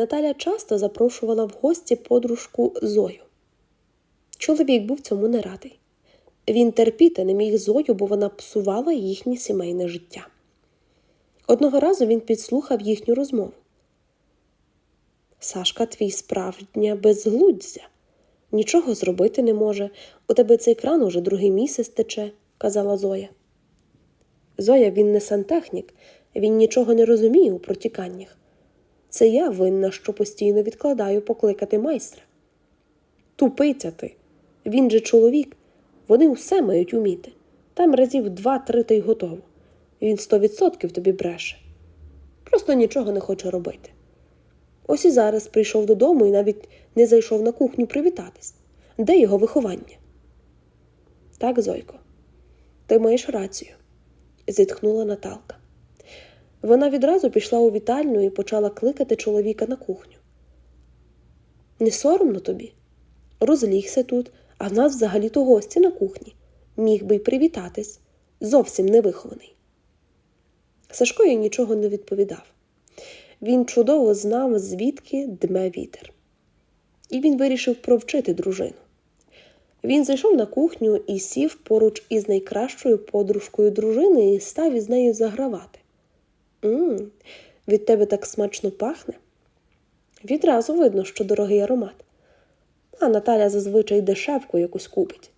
Наталя часто запрошувала в гості подружку Зою. Чоловік був цьому не радий. Він терпіти не міг Зою, бо вона псувала їхнє сімейне життя. Одного разу він підслухав їхню розмову. Сашка твій справжня безглуздя. Нічого зробити не може. У тебе цей кран уже другий місяць тече, казала Зоя. Зоя, він не сантехнік, він нічого не розуміє у протіканнях. Це я винна, що постійно відкладаю покликати майстра. Тупиця ти. Він же чоловік. Вони усе мають уміти. Там разів два-три та й готово. Він сто відсотків тобі бреше. Просто нічого не хоче робити. Ось і зараз прийшов додому і навіть не зайшов на кухню привітатись. Де його виховання? Так, Зойко, ти маєш рацію, зітхнула Наталка. Вона відразу пішла у вітальню і почала кликати чоловіка на кухню. Не соромно тобі? Розлігся тут, а в нас взагалі-то гості на кухні. Міг би й привітатись, зовсім невихований. Сашко їй нічого не відповідав. Він чудово знав, звідки дме вітер. І він вирішив провчити дружину. Він зайшов на кухню і сів поруч із найкращою подружкою дружини і став із нею загравати. Мм, від тебе так смачно пахне. Відразу видно, що дорогий аромат. А Наталя зазвичай дешевку якусь купить.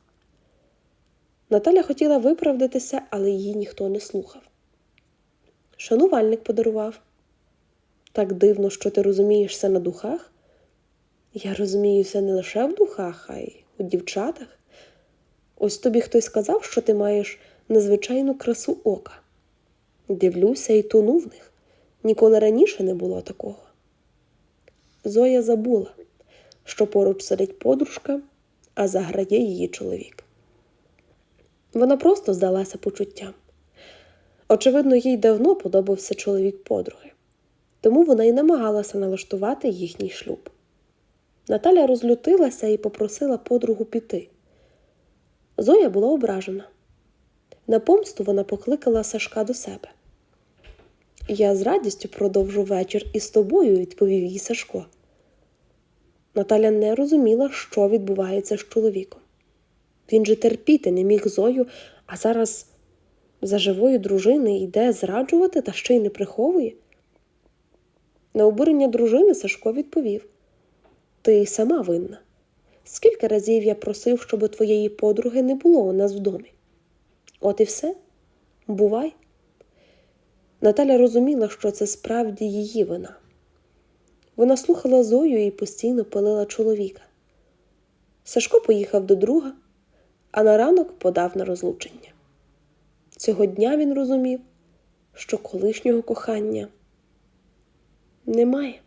Наталя хотіла виправдатися, але її ніхто не слухав. Шанувальник подарував. Так дивно, що ти розумієшся на духах. Я розуміюся не лише в духах, а й у дівчатах. Ось тобі хтось сказав, що ти маєш незвичайну красу ока. Дивлюся і тону в них. Ніколи раніше не було такого. Зоя забула, що поруч сидить подружка, а заграє її чоловік. Вона просто здалася почуттям. Очевидно, їй давно подобався чоловік подруги, тому вона й намагалася налаштувати їхній шлюб. Наталя розлютилася і попросила подругу піти. Зоя була ображена. На помсту вона покликала Сашка до себе. Я з радістю продовжу вечір із тобою, відповів їй Сашко. Наталя не розуміла, що відбувається з чоловіком. Він же терпіти не міг Зою, а зараз за живої дружини йде зраджувати та ще й не приховує. На обурення дружини Сашко відповів Ти сама винна. Скільки разів я просив, щоб твоєї подруги не було у нас в домі? От і все. Бувай. Наталя розуміла, що це справді її вина. Вона слухала Зою і постійно пилила чоловіка. Сашко поїхав до друга, а на ранок подав на розлучення. Цього дня він розумів, що колишнього кохання немає.